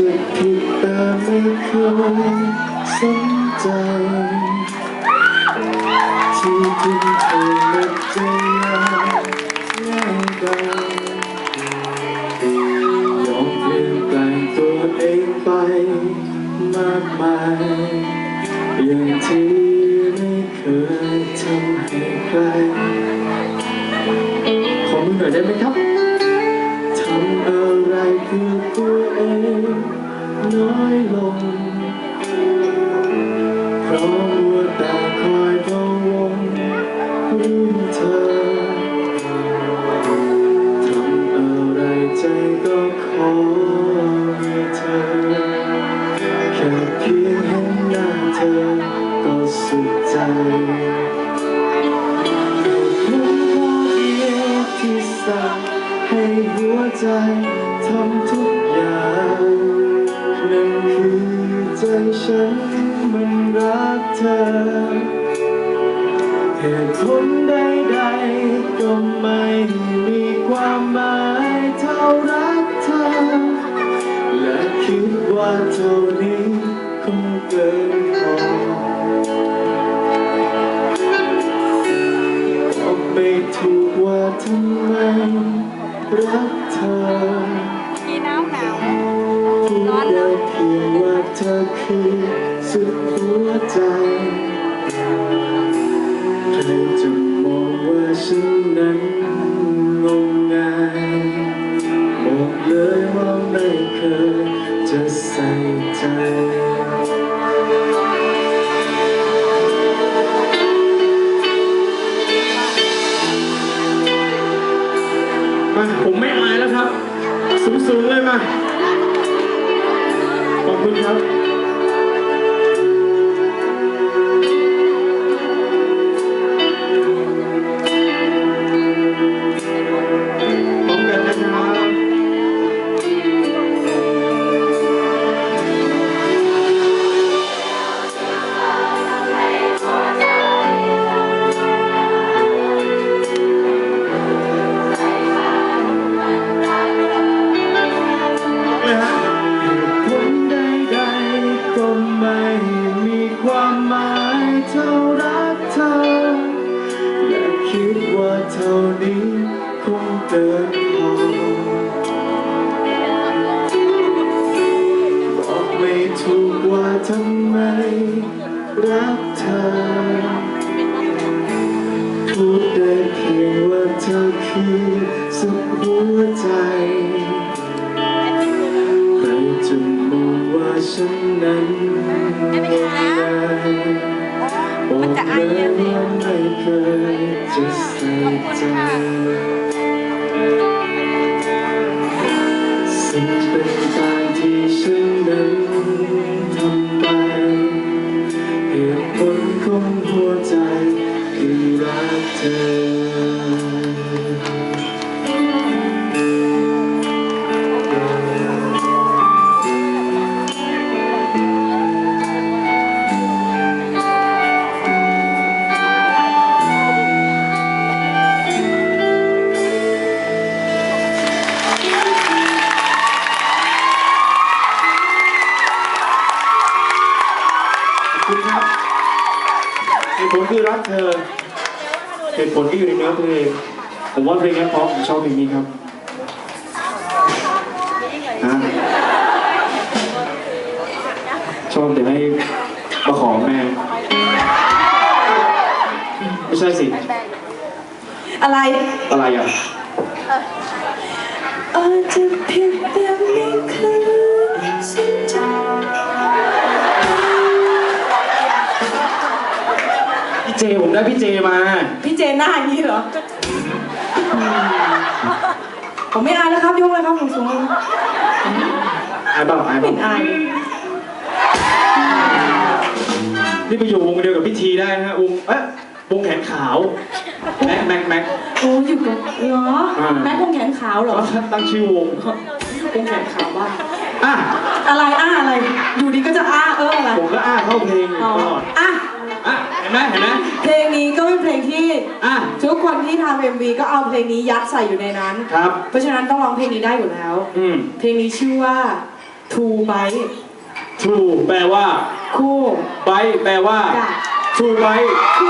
จะผิดแต่ไม่เคยสนใจ ที่ทุ่มเทหมดใจง่ายดายยอมเปลี่ยนแปลงตัวเองไปมากมายอย่างที่ไม่เคยทำให้ใครขอมือหน่อยได้ไหมครับ อะไรเพื่อตัวเองน้อยลงเพราะมัวแต่คอยพะวงเรื่องเธอทำอะไรใจก็ขอให้เธอ แค่เพียงเห็นหน้าเธอก็สุขใจผมขอเดียวที่สั่งให้หัวใจ ทำไมรักเธอกีน้ำหนาวพูดได้เพียงว่าเธอคือสุดหัวใจใครจะมองว่าฉัน ผมไม่อายแล้วครับ สูงๆเลยมา ขอบคุณครับ ว่าเท่านี้คงเกินพอบอกไม่ถูกว่าทำไมรักเธอพูดได้เพียงว่าเธอคือสุดหัวใจใครจะมองว่าฉันนั้น ใส่ใจสิ่งเป็นตามที่ฉันนั้นทำไป คุณครับเหตุผลคือรักเธอเหตุผลที่อยู่ในเนื้อเพลงผมว่าเพลงนี้เพราะผมชอบเพลงนี้ครับฮะชอบแต่ให้มาขอแม่ ไม่ใช่สิ อะไร อะไรอะอาจจะผิดแต่ไม่เคยสนใจ เจผมได้พี่เจมา พี่เจหน้าอย่างนี้เหรอ ผมไม่อายแล้วครับยกเลยครับผมสูงเลยอายเปล่าอายเปไม่ล่าอาย นี่ไปอยู่วงเดียวกับพี่ทีได้นะฮะวงเอ๊ะวงแขนขาวแม็กแม็กแม็ก โอ้อยู่กับเหรออ่า แม่คงแขนขาวเหรอแล้วตั้งชื่อวงคงแขนขาวบ้างอะอะไรอ้าอะไร อยู่ดีก็จะอ้าเอออะไรผมก็อ้าเข้าเพลงอยู่อ๋อตลอด อะอะเห็น ไหมเห็นไหมเพลงนี้ก็เป็นเพลงที่อะทุกคนที่ทำเอ็มวีก็เอาเพลงนี้ยัดใส่อยู่ในนั้น ครับ เพราะฉะนั้นต้องร้องเพลงนี้ได้อยู่แล้ว อืมเพลงนี้ชื่อว่า Two b y true แปลว่าคู่ by แปลว่าจ้ะถูกไหมถูก